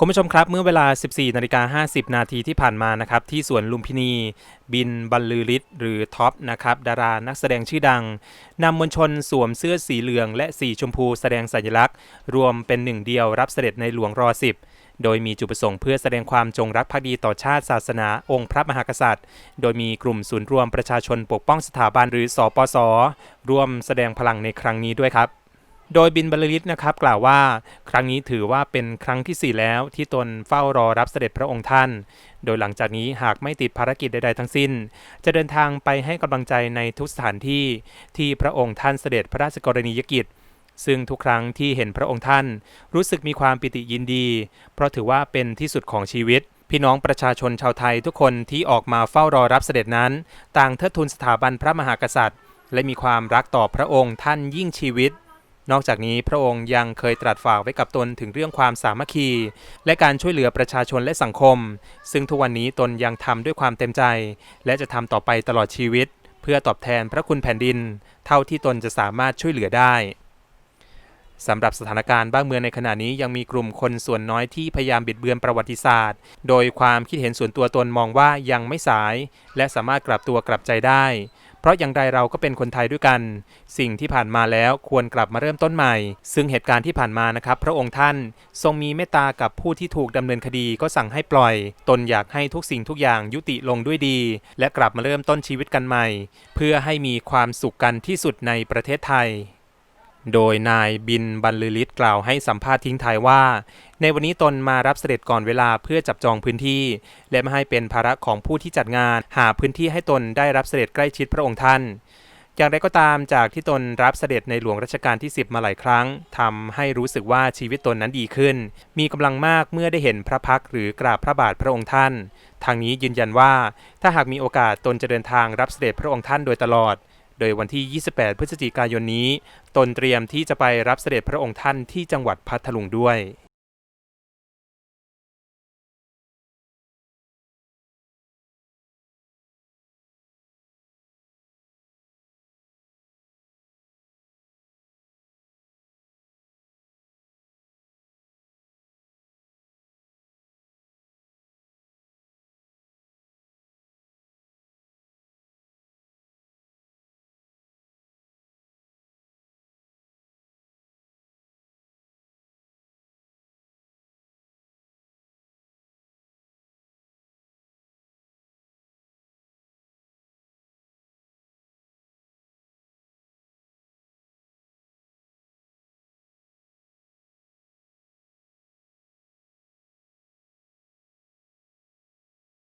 คุณผู้ชมครับเมื่อเวลา 14นาฬิกา50 นาทีที่ผ่านมานะครับที่สวนลุมพินี บินบรรลือฤทธิ์หรือท็อปนะครับดารานักแสดงชื่อดังนำมวลชนสวมเสื้อสีเหลืองและสีชมพูแสดงสัญลักษณ์ รวมเป็นหนึ่งเดียวรับเสด็จในหลวงรอ10โดยมีจุดประสงค์เพื่อแสดงความจงรักภักดีต่อชาติศาสนาองค์พระมหากษัตริย์ โดยมีกลุ่มศูนย์รวมประชาชนปกป้องสถาบันหรือสปสร่วมแสดงพลังในครั้งนี้ด้วยครับ โดยบินบรรลือฤทธิ์นะครับกล่าวว่าครั้งนี้ถือว่าเป็นครั้งที่ 4 แล้วที่ตนเฝ้ารอรับเสด็จพระองค์ท่าน โดยหลังจากนี้หากไม่ติดภารกิจใดๆทั้งสิ้น จะเดินทางไปให้กำลังใจในทุกสถานที่ที่พระองค์ท่านเสด็จพระราชกรณียกิจ ซึ่งทุกครั้งที่เห็นพระองค์ท่าน รู้สึกมีความปิติยินดี เพราะถือว่าเป็นที่สุดของชีวิตพี่น้องประชาชนชาวไทยทุกคนที่ออกมาเฝ้ารอรับเสด็จนั้น ต่างเทิดทูนสถาบันพระมหากษัตริย์ และมีความรักต่อพระองค์ท่านยิ่งชีวิต นอกจากนี้พระองค์ยังเคยตรัสฝากไว้กับตนถึงเรื่องความสามัคคี และการช่วยเหลือประชาชนและสังคม ซึ่งทุกวันนี้ตนยังทำด้วยความเต็มใจ และจะทำต่อไปตลอดชีวิต เพื่อตอบแทนพระคุณแผ่นดิน เท่าที่ตนจะสามารถช่วยเหลือได้สำหรับสถานการณ์บ้านเมืองในขณะนี้ยังมีกลุ่มคนส่วนน้อยที่พยายามบิดเบือนประวัติศาสตร์ โดยความคิดเห็นส่วนตัวตนมองว่ายังไม่สาย และสามารถกลับตัวกลับใจได้ เพราะอย่างไรเราก็เป็นคนไทยด้วยกัน สิ่งที่ผ่านมาแล้วควรกลับมาเริ่มต้นใหม่ ซึ่งเหตุการณ์ที่ผ่านมานะครับ พระองค์ท่านทรงมีเมตตากับผู้ที่ถูกดำเนินคดีก็สั่งให้ปล่อย ตนอยากให้ทุกสิ่งทุกอย่างยุติลงด้วยดี และกลับมาเริ่มต้นชีวิตกันใหม่ เพื่อให้มีความสุขกันที่สุดในประเทศไทย โดยนายบินบรรลือฤทธิ์กล่าวให้สัมภาษณ์ทิ้งท้ายว่า ในวันนี้ตนมารับเสด็จก่อนเวลาเพื่อจับจองพื้นที่ และไม่ให้เป็นภาระของผู้ที่จัดงาน หาพื้นที่ให้ตนได้รับเสด็จใกล้ชิดพระองค์ท่านอย่างไรก็ตามจากที่ตนรับเสด็จในหลวงรัชกาลที่ 10 มาหลายครั้งทำให้รู้สึกว่าชีวิตตนนั้นดีขึ้น มีกำลังมากเมื่อได้เห็นพระพักหรือกราบพระบาทพระองค์ท่าน ทางนี้ยืนยันว่าถ้าหากมีโอกาสตนจะเดินทางรับเสด็จพระองค์ท่านโดยตลอด โดยวันที่ 28 พฤศจิกายนนี้ ตนเตรียมที่จะไปรับเสด็จพระองค์ท่านที่จังหวัดพัทลุงด้วย